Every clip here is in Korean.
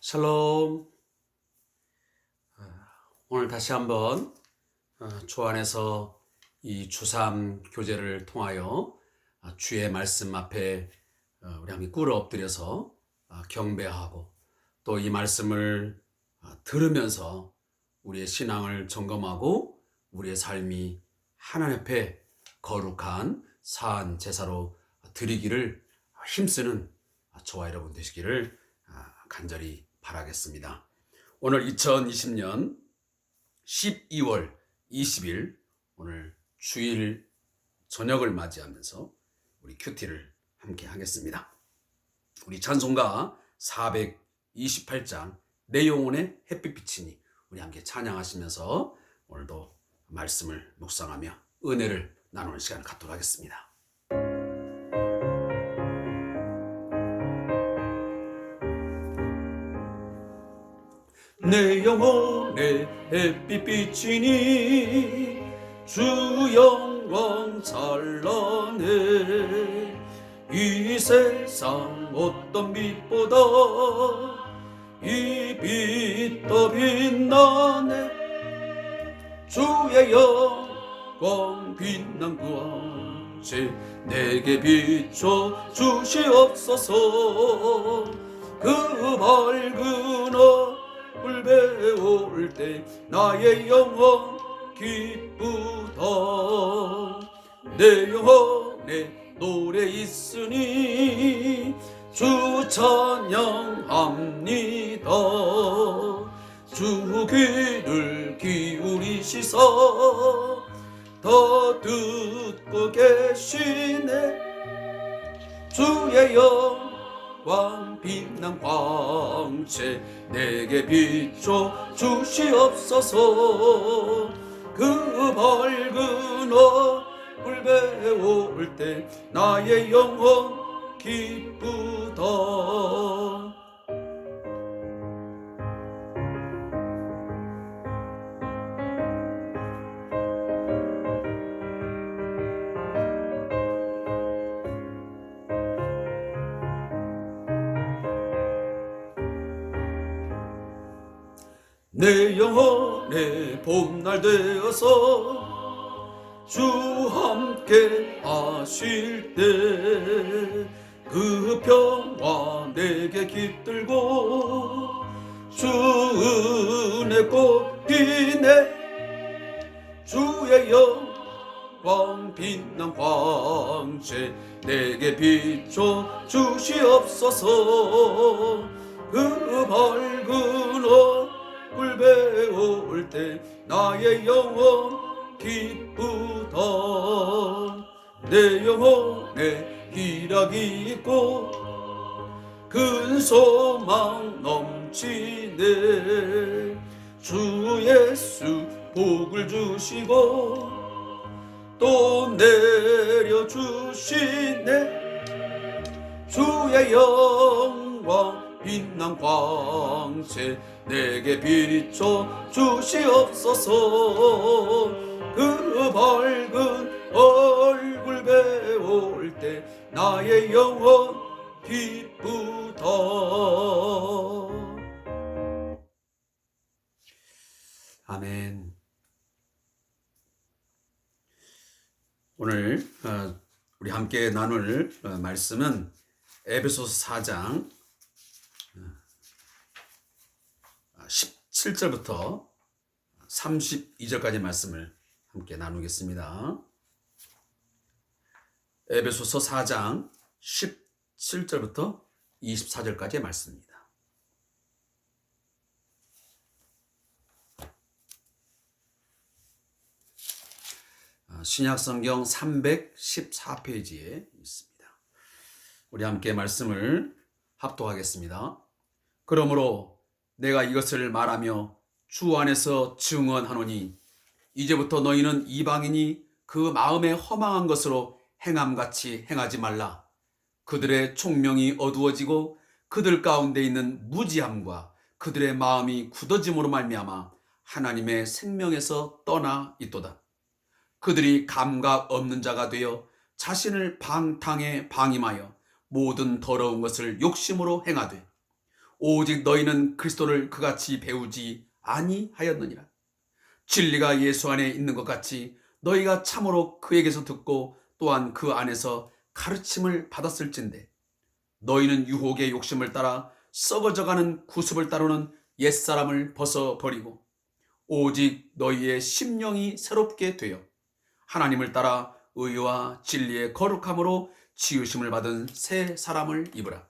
샬롬. 아, 오늘 다시 한번 어, 주 안에서 이 주삼 교제를 통하여 아, 주의 말씀 앞에 어, 우리 함께 꿇어 엎드려서 아, 경배하고 또 이 말씀을 아, 들으면서 우리의 신앙을 점검하고 우리의 삶이 하나님 앞에 거룩한 사한 제사로 드리기를 힘쓰는 저와 여러분 되시기를 아, 간절히 바라겠습니다. 오늘 2020년 12월 20일 오늘 주일 저녁을 맞이하면서 우리 큐티를 함께 하겠습니다. 우리 찬송가 428장 내 영혼의 햇빛 비치니 우리 함께 찬양하시면서 오늘도 말씀을 묵상하며 은혜를 나누는 시간을 갖도록 하겠습니다. 내 영혼의 햇빛 비치니 주 영광 찬란해. 이 세상 어떤 빛보다 이빛더 빛나네. 주의 영광 빛난 구원체 내게 비춰 주시옵소서. 그 밝은 얼 굴 배울 때 나의 영혼 기쁘다 내 영혼에 노래 있으니 주 찬양합니다. 주 귀를 기울이시사 더 듣고 계시네. 주의 영 광 빛난 광채 내게 비춰 주시옵소서. 그 밝은 얼굴 배울 때 나의 영혼 기쁘다 내 영혼의 봄날 되어서 주 함께 하실 때 그 평화 내게 깃들고 주 은혜 꽃피네 주의 영광 빛난 광채 내게 비춰 주시옵소서. 그 밝은 얼 굴 배울 때 나의 영혼 기쁘다 내 영혼에 희락이 있고 큰 소망 넘치네. 주 예수 복을 주시고 또 내려주시네. 주의 영광 빛난 광채 내게 비춰 주시옵소서. 그 밝은 얼굴 배울 때 나의 영혼 기쁘다. 아멘. 오늘 어, 우리 함께 나눌 어, 말씀은 에베소서 4장 17절부터 32절까지 말씀을 함께 나누겠습니다. 에베소서 4장 17절부터 24절까지의 말씀입니다. 아, 신약성경 314페이지에 있습니다. 우리 함께 말씀을 합독하겠습니다. 그러므로 내가 이것을 말하며 주 안에서 증언하노니 이제부터 너희는 이방인이 그 마음에 허망한 것으로 행함같이 행하지 말라. 그들의 총명이 어두워지고 그들 가운데 있는 무지함과 그들의 마음이 굳어짐으로 말미암아 하나님의 생명에서 떠나 있도다. 그들이 감각 없는 자가 되어 자신을 방탕에 방임하여 모든 더러운 것을 욕심으로 행하되 오직 너희는 그리스도를 그같이 배우지 아니하였느니라. 진리가 예수 안에 있는 것 같이 너희가 참으로 그에게서 듣고 또한 그 안에서 가르침을 받았을진데 너희는 유혹의 욕심을 따라 썩어져가는 구습을 따르는 옛사람을 벗어버리고 오직 너희의 심령이 새롭게 되어 하나님을 따라 의와 진리의 거룩함으로 지으심을 받은 새 사람을 입으라.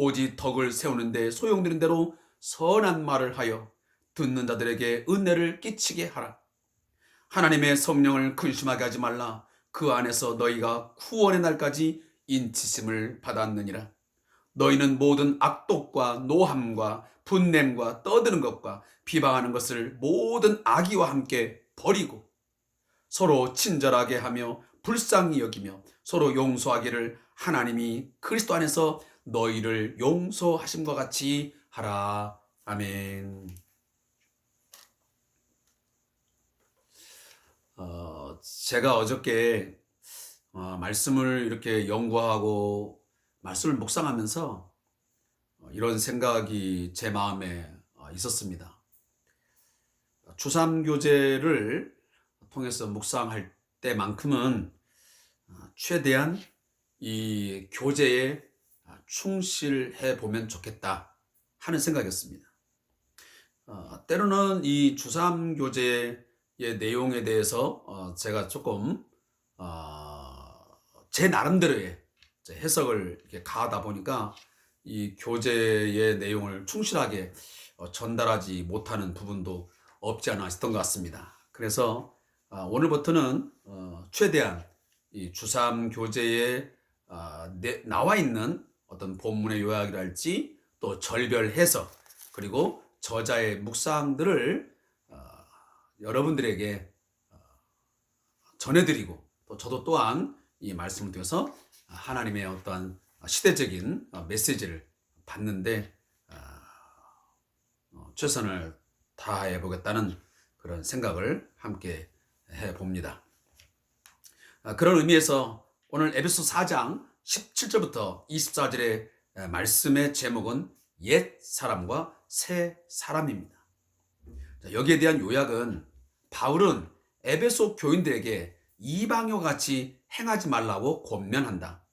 오직 덕을 세우는데 소용되는 대로 선한 말을 하여 듣는 자들에게 은혜를 끼치게 하라. 하나님의 성령을 근심하게 하지 말라. 그 안에서 너희가 구원의 날까지 인치심을 받았느니라. 너희는 모든 악독과 노함과 분냄과 떠드는 것과 비방하는 것을 모든 악의와 함께 버리고 서로 친절하게 하며 불쌍히 여기며 서로 용서하기를 하나님이 그리스도 안에서 너희를 용서하심과 같이 하라. 아멘. 어, 제가 어저께 어, 말씀을 이렇게 연구하고 말씀을 묵상하면서 어, 이런 생각이 제 마음에 어, 있었습니다. 주삼교제를 통해서 묵상할 때만큼은 어, 최대한 이 교제에 충실해 보면 좋겠다 하는 생각이었습니다. 어, 때로는 이 주삼교제의 내용에 대해서 어, 제가 조금 어, 제 나름대로의 해석을 가하다 보니까 이 교제의 내용을 충실하게 어, 전달하지 못하는 부분도 없지 않아 있었던 것 같습니다. 그래서 어, 오늘부터는 어, 최대한 이 주삼 어, 내- 나와 있는 어떤 본문의 요약이랄지 또 절별 해석 그리고 저자의 묵상들을 어, 여러분들에게 어, 전해드리고 또 저도 또한 이 말씀을 통해서 하나님의 어떠한 시대적인 어, 메시지를 받는데 어, 어, 최선을 다해 보겠다는 그런 생각을 함께 해 봅니다. 아, 그런 의미에서 오늘 에베소 4장 17절부터 24절의 말씀의 제목은 옛 사람과 새 사람입니다. 자, 여기에 대한 요약은 바울은 에베소 교인들에게 이방요 같이 행하지 말라고 권면한다.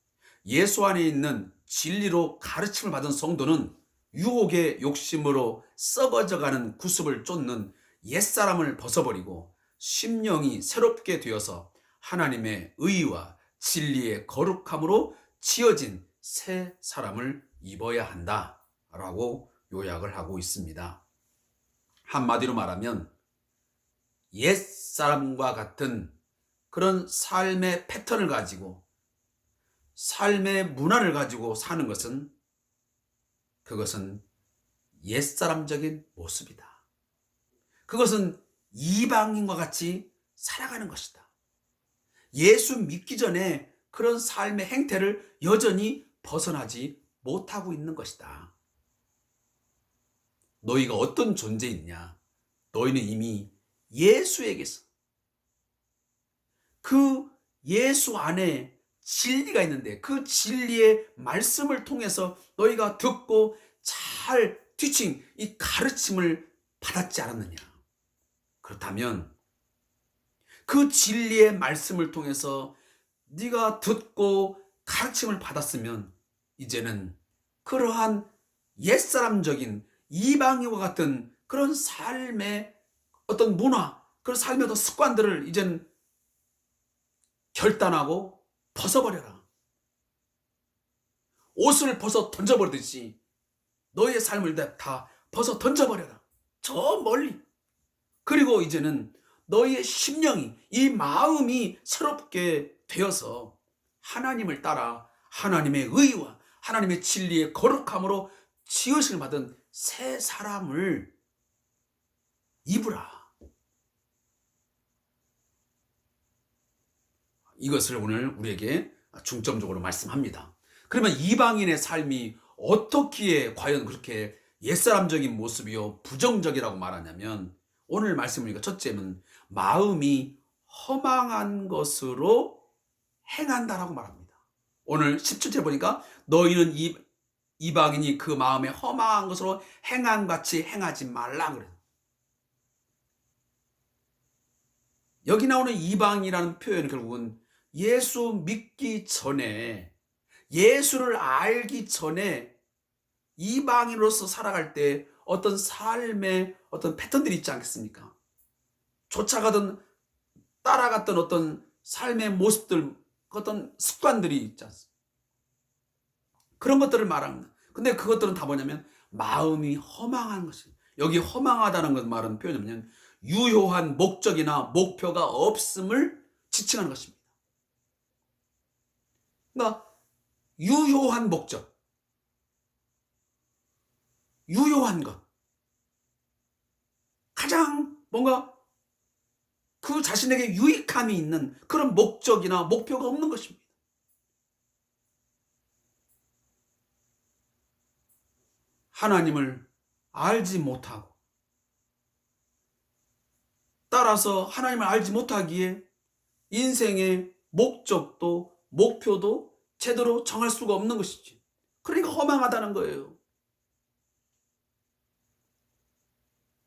예수 안에 있는 진리로 가르침을 받은 성도는 유혹의 욕심으로 썩어져가는 구습을 쫓는 옛사람을 벗어버리고 심령이 새롭게 되어서 하나님의 의와 진리의 거룩함으로 지어진 새 사람을 입어야 한다 라고 요약을 하고 있습니다. 한마디로 말하면 옛 사람과 같은 그런 삶의 패턴을 가지고 삶의 문화를 가지고 사는 것은 그것은 옛사람적인 모습이다. 그것은 이방인과 같이 살아가는 것이다. 예수 믿기 전에 그런 삶의 행태를 여전히 벗어나지 못하고 있는 것이다. 너희가 어떤 존재이냐? 너희는 이미 예수에게서 그 예수 안에 진리가 있는데 그 진리의 말씀을 통해서 너희가 듣고 잘 티칭 이 가르침을 받았지 않았느냐? 그렇다면 그 진리의 말씀을 통해서 네가 듣고 가르침을 받았으면 이제는 그러한 옛사람적인 이방인과 같은 그런 삶의 어떤 문화, 그런 삶의 어떤 습관들을 이제는 결단하고 벗어버려라. 옷을 벗어 던져버리듯이 너의 삶을 다 벗어 던져버려라. 저 멀리. 그리고 이제는 너희의 심령이, 이 마음이 새롭게 되어서 하나님을 따라 하나님의 의와 하나님의 진리의 거룩함으로 지으심을 받은 새 사람을 입으라. 이것을 오늘 우리에게 중점적으로 말씀합니다. 그러면 이방인의 삶이 어떻기에 과연 그렇게 옛사람적인 모습이요 부정적이라고 말하냐면 오늘 말씀을 보니까 첫째는 마음이 허망한 것으로 행한다라고 말합니다. 오늘 17절 보니까 너희는 이, 이방인이 그 마음에 허망한 것으로 행한 같이 행하지 말라 그래요. 여기 나오는 이방이라는 표현은 결국은 예수 믿기 전에 예수를 알기 전에 이방인으로서 살아갈 때 어떤 삶의 어떤 패턴들이 있지 않겠습니까? 쫓아가던 따라갔던 어떤 삶의 모습들, 어떤 습관들이 있지 않습니까? 그런 것들을 말합니다. 근데 그것들은 다 뭐냐면 마음이 허망한 것이. 여기 허망하다는 것 말은 표현이 뭐냐면 유효한 목적이나 목표가 없음을 지칭하는 것입니다. 그러니까 유효한 목적, 유효한 것, 가장 뭔가 그 자신에게 유익함이 있는 그런 목적이나 목표가 없는 것입니다. 하나님을 알지 못하고 따라서 하나님을 알지 못하기에 인생의 목적도 목표도 제대로 정할 수가 없는 것이지. 그러니까 허망하다는 거예요.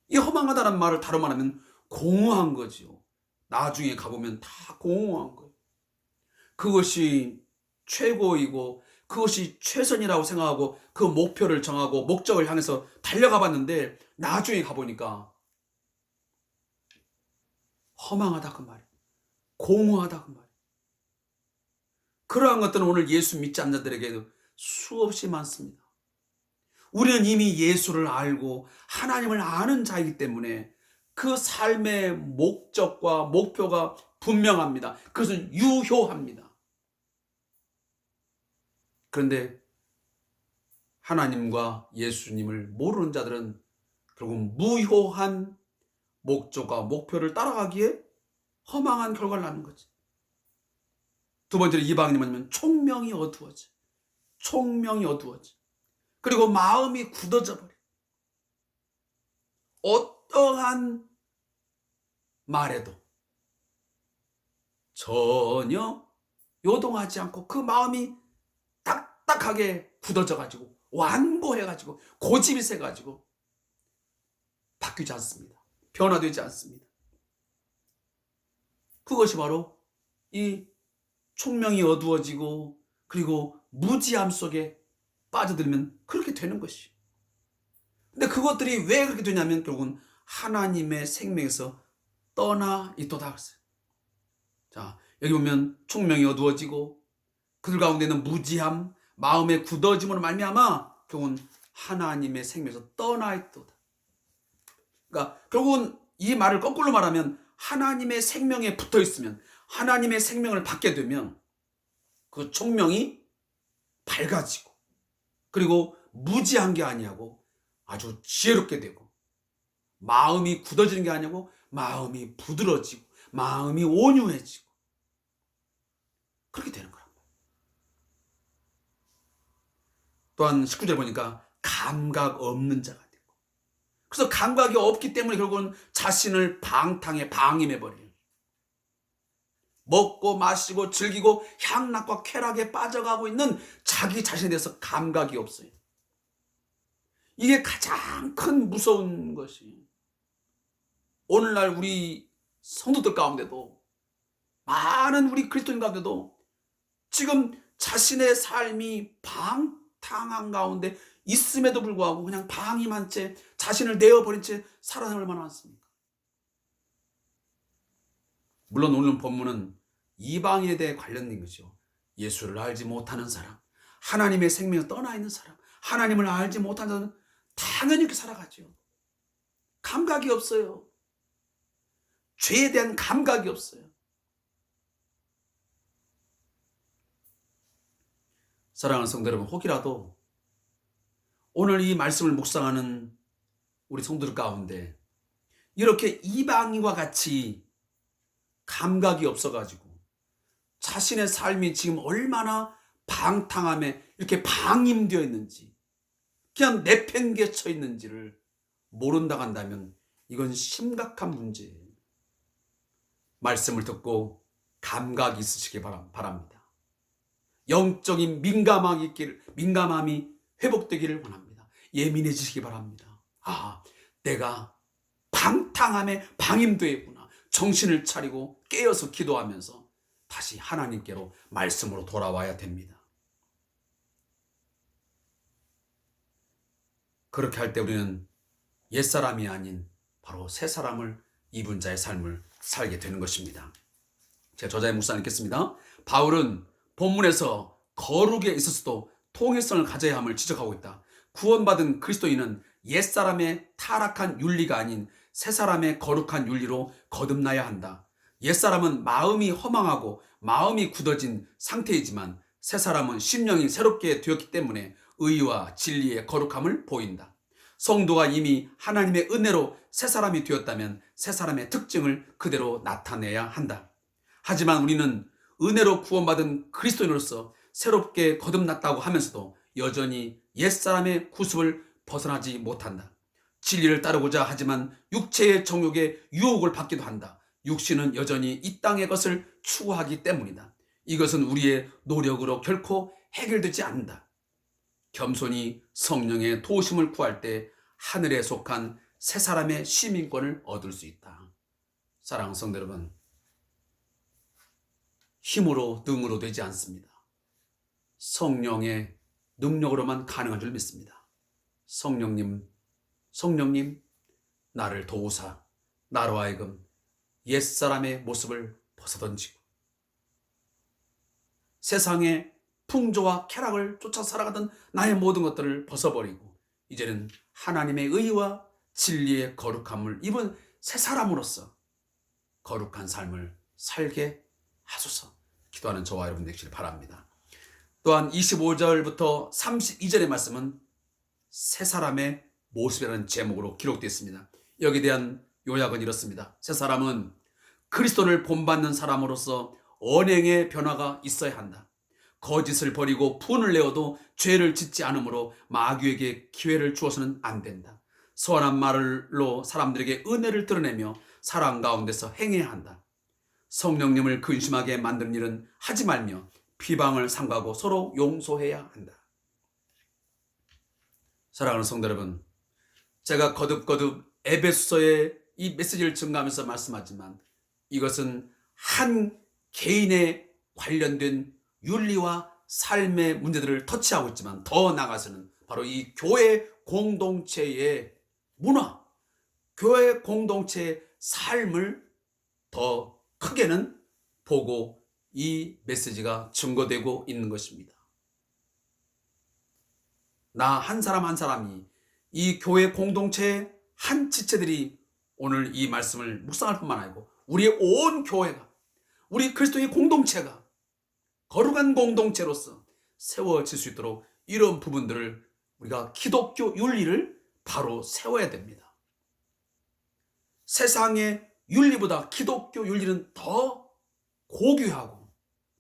이 허망하다는 말을 다른 말하면 공허한 거지요. 나중에 가보면 다 공허한 거예요. 그것이 최고이고 그것이 최선이라고 생각하고 그 목표를 정하고 목적을 향해서 달려가 봤는데 나중에 가보니까 허망하다 그 말이에요. 공허하다 그 말이에요. 그러한 것들은 오늘 예수 믿지 않는 자들에게도 수없이 많습니다. 우리는 이미 예수를 알고 하나님을 아는 자이기 때문에 그 삶의 목적과 목표가 분명합니다. 그것은 유효합니다. 그런데 하나님과 예수님을 모르는 자들은 결국 무효한 목적과 목표를 따라가기에 허망한 결과를 낳는 거지. 두 번째로 이방인은 총명이 어두워져. 총명이 어두워져. 그리고 마음이 굳어져 버려. 어떠한 말에도 전혀 요동하지 않고 그 마음이 딱딱하게 굳어져 가지고 완고해 가지고 고집이 세 가지고 바뀌지 않습니다. 변화되지 않습니다. 그것이 바로 이 총명이 어두워지고 그리고 무지함 속에 빠져들면 그렇게 되는 것이. 근데 그것들이 왜 그렇게 되냐면 결국은 하나님의 생명에서 떠나 있도다. 자, 여기 보면 총명이 어두워지고 그들 가운데는 무지함, 마음의 굳어짐으로 말미암아 결국은 하나님의 생명에서 떠나 있도다. 그러니까 결국은 이 말을 거꾸로 말하면 하나님의 생명에 붙어 있으면 하나님의 생명을 받게 되면 그 총명이 밝아지고 그리고 무지한 게 아니하고 아주 지혜롭게 되고 마음이 굳어지는 게 아니고 마음이 부드러지고 마음이 온유해지고 그렇게 되는 말이에요. 또한 19절 보니까 감각 없는 자가 되고 그래서 감각이 없기 때문에 결국은 자신을 방탕에 방임해 버려요. 먹고 마시고 즐기고 향락과 쾌락에 빠져가고 있는 자기 자신에 대해서 감각이 없어요. 이게 가장 큰 무서운 것이 오늘날 우리 성도들 가운데도 많은 우리 그리스도인 가운데도 지금 자신의 삶이 방탕한 가운데 있음에도 불구하고 그냥 방임한 채 자신을 내어버린 채 살아가는 얼마나 많습니까? 물론 오늘 본문은 이방인에 대해 관련된 거죠. 예수를 알지 못하는 사람, 하나님의 생명을 떠나 있는 사람, 하나님을 알지 못하는 자는 당연히 이렇게 살아가죠. 감각이 없어요. 죄에 대한 감각이 없어요. 사랑하는 성도 여러분, 혹이라도 오늘 이 말씀을 묵상하는 우리 성도들 가운데 이렇게 이방인과 같이 감각이 없어가지고 자신의 삶이 지금 얼마나 방탕함에 이렇게 방임되어 있는지 그냥 내팽개쳐 있는지를 모른다 한다면 이건 심각한 문제예요. 말씀을 듣고 감각이 있으시기 바랍니다. 영적인 민감함이 민감함이 회복되기를 원합니다. 예민해지시기 바랍니다. 아, 내가 방탕함에 방임되어 있구나. 정신을 차리고 깨어서 기도하면서 다시 하나님께로 말씀으로 돌아와야 됩니다. 그렇게 할 때 우리는 옛사람이 아닌 바로 새 사람을 입은 자의 삶을 살게 되는 것입니다. 제 저자의 묵상 읽겠습니다. 바울은 본문에서 거룩에 있어서도 통일성을 가져야 함을 지적하고 있다. 구원받은 그리스도인은 옛사람의 타락한 윤리가 아닌 새사람의 거룩한 윤리로 거듭나야 한다. 옛사람은 마음이 허망하고 마음이 굳어진 상태이지만 새사람은 심령이 새롭게 되었기 때문에 의와 진리의 거룩함을 보인다. 성도가 이미 하나님의 은혜로 새 사람이 되었다면 새 사람의 특징을 그대로 나타내야 한다. 하지만 우리는 은혜로 구원받은 그리스도인으로서 새롭게 거듭났다고 하면서도 여전히 옛사람의 구습을 벗어나지 못한다. 진리를 따르고자 하지만 육체의 정욕에 유혹을 받기도 한다. 육신은 여전히 이 땅의 것을 추구하기 때문이다. 이것은 우리의 노력으로 결코 해결되지 않는다. 겸손히 성령의 도심을 구할 때 하늘에 속한 새 사람의 시민권을 얻을 수 있다. 사랑하는 성도 여러분, 힘으로 능으로 되지 않습니다. 성령의 능력으로만 가능한 줄 믿습니다. 성령님, 성령님, 나를 도우사, 나로 하여금 옛사람의 모습을 벗어던지고 세상의 풍조와 쾌락을 쫓아 살아가던 나의 모든 것들을 벗어버리고 이제는 하나님의 의와 진리의 거룩함을 입은 새 사람으로서 거룩한 삶을 살게 하소서 기도하는 저와 여러분 되시길 바랍니다. 또한 25절부터 32절의 말씀은 새 사람의 모습이라는 제목으로 기록되어 있습니다. 여기에 대한 요약은 이렇습니다. 새 사람은 그리스도를 본받는 사람으로서 언행의 변화가 있어야 한다. 거짓을 버리고 분을 내어도 죄를 짓지 않으므로 마귀에게 기회를 주어서는 안 된다. 선한 말로 사람들에게 은혜를 드러내며 사랑 가운데서 행해야 한다. 성령님을 근심하게 만드는 일은 하지 말며 비방을 삼가고 서로 용서해야 한다. 사랑하는 성도 여러분, 제가 거듭거듭 에베소서의 이 메시지를 증가하면서 말씀하지만 이것은 한 개인의 관련된 윤리와 삶의 문제들을 터치하고 있지만 더 나아가서는 바로 이 교회 공동체의 문화, 교회 공동체의 삶을 더 크게는 보고 이 메시지가 증거되고 있는 것입니다. 나 한 사람 한 사람이 이 교회 공동체의 한 지체들이 오늘 이 말씀을 묵상할 뿐만 아니고 우리의 온 교회가 우리 그리스도의 공동체가 거룩한 공동체로서 세워질 수 있도록 이런 부분들을 우리가 기독교 윤리를 바로 세워야 됩니다. 세상의 윤리보다 기독교 윤리는 더 고귀하고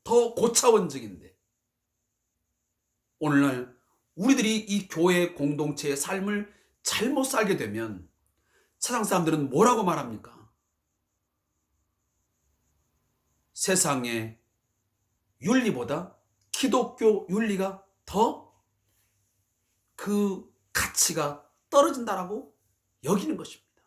더 고차원적인데 오늘날 우리들이 이 교회 공동체의 삶을 잘못 살게 되면 세상 사람들은 뭐라고 말합니까? 세상의 윤리보다 기독교 윤리가 더 그 가치가 떨어진다라고 여기는 것입니다.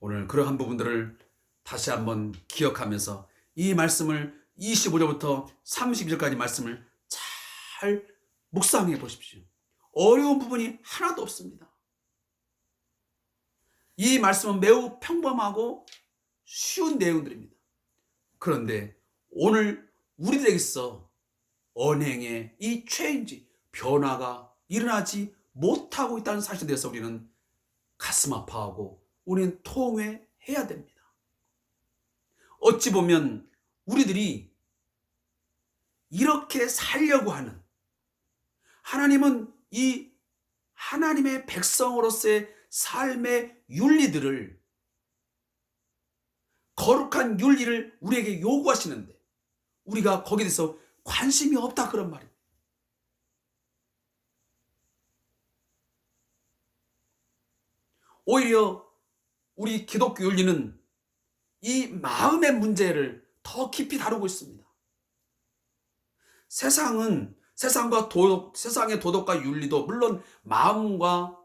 오늘 그러한 부분들을 다시 한번 기억하면서 이 말씀을 25절부터 32절까지 말씀을 잘 묵상해 보십시오. 어려운 부분이 하나도 없습니다. 이 말씀은 매우 평범하고 쉬운 내용들입니다. 그런데 오늘 우리들에게서 언행의 이 체인지, 변화가 일어나지 못하고 있다는 사실에 대해서 우리는 가슴 아파하고 우리는 통회해야 됩니다. 어찌 보면 우리들이 이렇게 살려고 하는 하나님은 이 하나님의 백성으로서의 삶의 윤리들을 거룩한 윤리를 우리에게 요구하시는데 우리가 거기에 대해서 관심이 없다 그런 말이에요. 오히려 우리 기독교 윤리는 이 마음의 문제를 더 깊이 다루고 있습니다. 세상은 세상과 도덕, 세상의 도덕과 윤리도 물론 마음과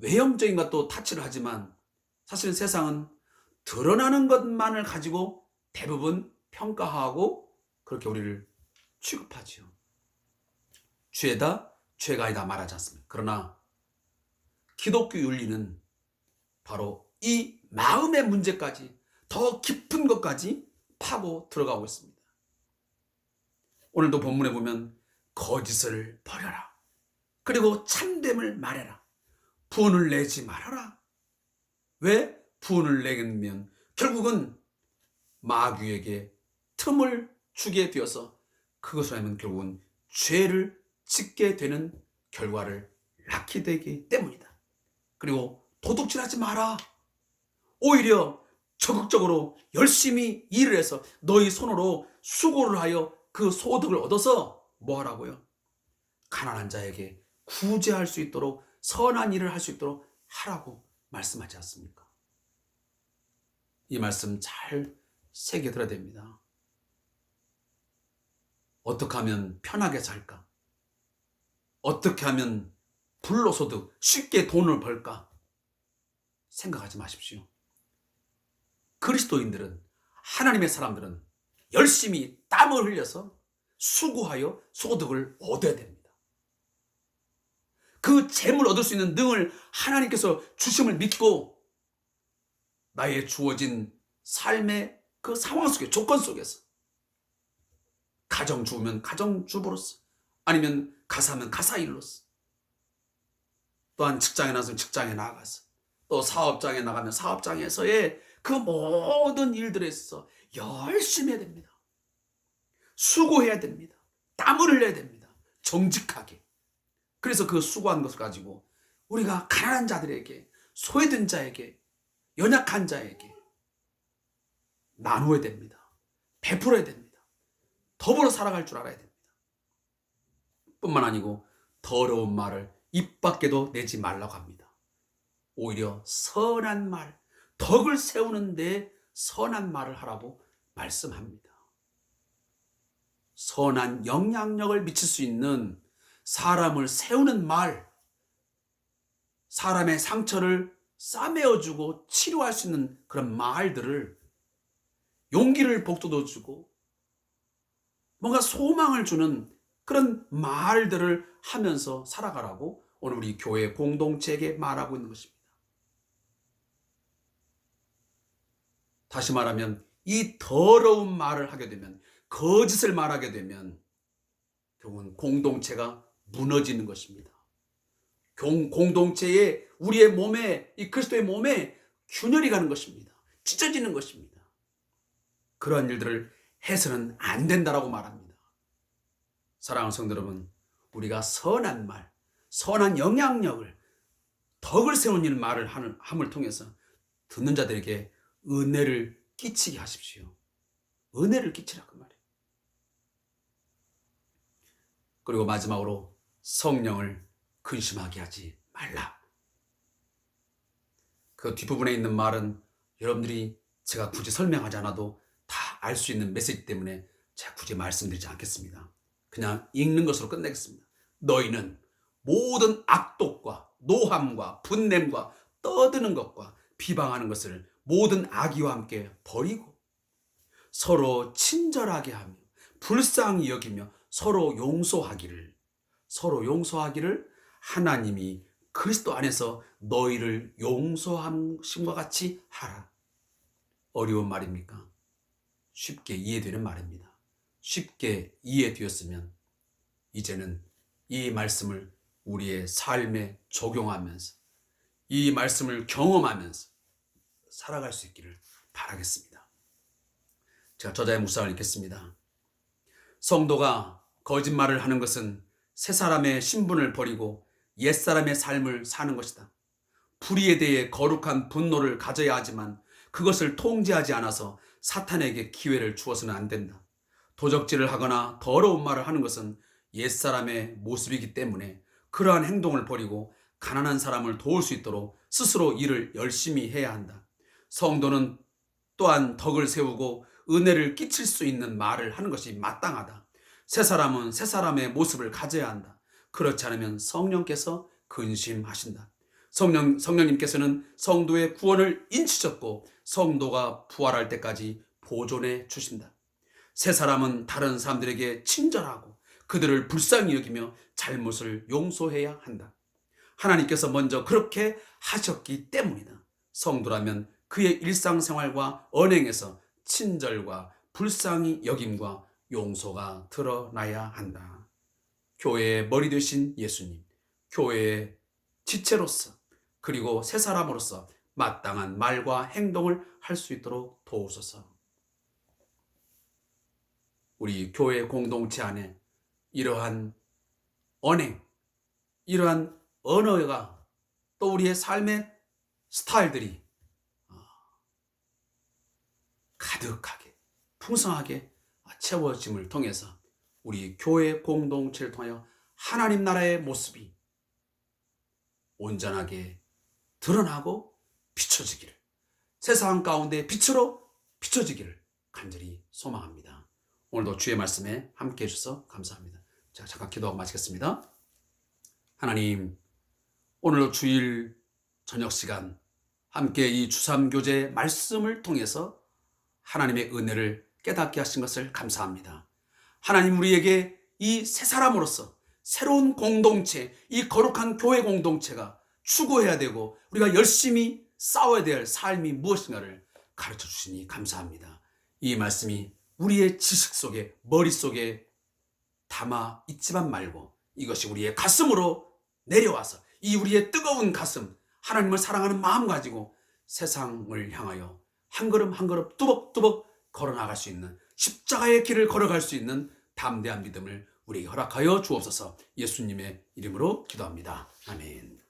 외형적인 것도 타치를 하지만 사실 세상은 드러나는 것만을 가지고 대부분 평가하고 그렇게 우리를 취급하지요. 죄다 죄가 아니다 말하지 않습니다. 그러나 기독교 윤리는 바로 이 마음의 문제까지 더 깊은 것까지 파고 들어가고 있습니다. 오늘도 본문에 보면 거짓을 버려라. 그리고 참됨을 말해라. 분을 내지 말아라. 왜 분을 내면 결국은 마귀에게 틈을 주게 되어서 그것을 하면 결국은 죄를 짓게 되는 결과를 낳게 되기 때문이다. 그리고 도둑질하지 마라. 오히려 적극적으로 열심히 일을 해서 너희 손으로 수고를 하여 그 소득을 얻어서 뭐 하라고요? 가난한 자에게 구제할 수 있도록 선한 일을 할 수 있도록 하라고 말씀하지 않습니까? 이 말씀 잘 새겨 들어야 됩니다. 어떻게 하면 편하게 살까? 어떻게 하면 불로소득 쉽게 돈을 벌까? 생각하지 마십시오. 그리스도인들은 하나님의 사람들은 열심히 땀을 흘려서 수고하여 소득을 얻어야 됩니다. 그 재물 얻을 수 있는 능을 하나님께서 주심을 믿고 나의 주어진 삶의 그 상황 속에 조건 속에서 가정주부면 가정주부로서 아니면 가사면 가사일로서 또한 직장에 나서면 직장에 나가서 또 사업장에 나가면 사업장에서의 그 모든 일들에 있어서 열심히 해야 됩니다. 수고해야 됩니다. 땀을 흘려야 됩니다. 정직하게. 그래서 그 수고한 것을 가지고 우리가 가난한 자들에게 소외된 자에게 연약한 자에게 나누어야 됩니다. 베풀어야 됩니다. 더불어 살아갈 줄 알아야 됩니다. 뿐만 아니고 더러운 말을 입 밖에도 내지 말라고 합니다. 오히려 선한 말, 덕을 세우는데 선한 말을 하라고 말씀합니다. 선한 영향력을 미칠 수 있는 사람을 세우는 말, 사람의 상처를 싸매어주고 치료할 수 있는 그런 말들을 용기를 복돋워 주고 뭔가 소망을 주는 그런 말들을 하면서 살아가라고 오늘 우리 교회 공동체에게 말하고 있는 것입니다. 다시 말하면 이 더러운 말을 하게 되면 거짓을 말하게 되면 결국은 공동체가 무너지는 것입니다. 공동체에 우리의 몸에 이 그리스도의 몸에 균열이 가는 것입니다. 찢어지는 것입니다. 그러한 일들을 해서는 안 된다라고 말합니다. 사랑하는 성도 여러분, 우리가 선한 말, 선한 영향력을 덕을 세우는 말을 함을 통해서 듣는 자들에게 은혜를 끼치게 하십시오. 은혜를 끼치라 그 말이에요. 그리고 마지막으로 성령을 근심하게 하지 말라. 그 뒷부분에 있는 말은 여러분들이 제가 굳이 설명하지 않아도 다 알 수 있는 메시지 때문에 제가 굳이 말씀드리지 않겠습니다. 그냥 읽는 것으로 끝내겠습니다. 너희는 모든 악독과 노함과 분냄과 떠드는 것과 비방하는 것을 모든 악의와 함께 버리고 서로 친절하게 하며 불쌍히 여기며 서로 용서하기를 서로 용서하기를 하나님이 그리스도 안에서 너희를 용서함과 같이 하라. 어려운 말입니까? 쉽게 이해되는 말입니다. 쉽게 이해되었으면 이제는 이 말씀을 우리의 삶에 적용하면서 이 말씀을 경험하면서 살아갈 수 있기를 바라겠습니다. 제가 저자의 묵상을 읽겠습니다. 성도가 거짓말을 하는 것은 새 사람의 신분을 버리고 옛 사람의 삶을 사는 것이다. 불의에 대해 거룩한 분노를 가져야 하지만 그것을 통제하지 않아서 사탄에게 기회를 주어서는 안 된다. 도적질을 하거나 더러운 말을 하는 것은 옛사람의 모습이기 때문에 그러한 행동을 버리고 가난한 사람을 도울 수 있도록 스스로 일을 열심히 해야 한다. 성도는 또한 덕을 세우고 은혜를 끼칠 수 있는 말을 하는 것이 마땅하다. 새 사람은 새 사람의 모습을 가져야 한다. 그렇지 않으면 성령께서 근심하신다. 성령, 성령님께서는 성도의 구원을 인치셨고 성도가 부활할 때까지 보존해 주신다. 새 사람은 다른 사람들에게 친절하고 그들을 불쌍히 여기며 잘못을 용서해야 한다. 하나님께서 먼저 그렇게 하셨기 때문이다. 성도라면 그의 일상생활과 언행에서 친절과 불쌍히 여김과 용서가 드러나야 한다. 교회의 머리 되신 예수님, 교회의 지체로서 그리고 새 사람으로서 마땅한 말과 행동을 할 수 있도록 도우소서. 우리 교회 공동체 안에 이러한 언행, 이러한 언어가 또 우리의 삶의 스타일들이 어, 가득하게, 풍성하게 채워짐을 통해서 우리 교회 공동체를 통하여 하나님 나라의 모습이 온전하게 드러나고 비춰지기를 세상 가운데 빛으로 비춰지기를 간절히 소망합니다. 오늘도 주의 말씀에 함께 해주셔서 감사합니다. 자, 잠깐 기도하고 마치겠습니다. 하나님, 오늘도 주일 저녁 시간 함께 이 주삼교제 말씀을 통해서 하나님의 은혜를 깨닫게 하신 것을 감사합니다. 하나님 우리에게 이 새 사람으로서 새로운 공동체, 이 거룩한 교회 공동체가 추구해야 되고 우리가 열심히 싸워야 될 삶이 무엇인가를 가르쳐 주시니 감사합니다. 이 말씀이 우리의 지식 속에, 머릿속에 담아 있지만 말고 이것이 우리의 가슴으로 내려와서 이 우리의 뜨거운 가슴, 하나님을 사랑하는 마음 가지고 세상을 향하여 한 걸음 한 걸음 뚜벅뚜벅 걸어나갈 수 있는 십자가의 길을 걸어갈 수 있는 담대한 믿음을 우리에게 허락하여 주옵소서 예수님의 이름으로 기도합니다. 아멘.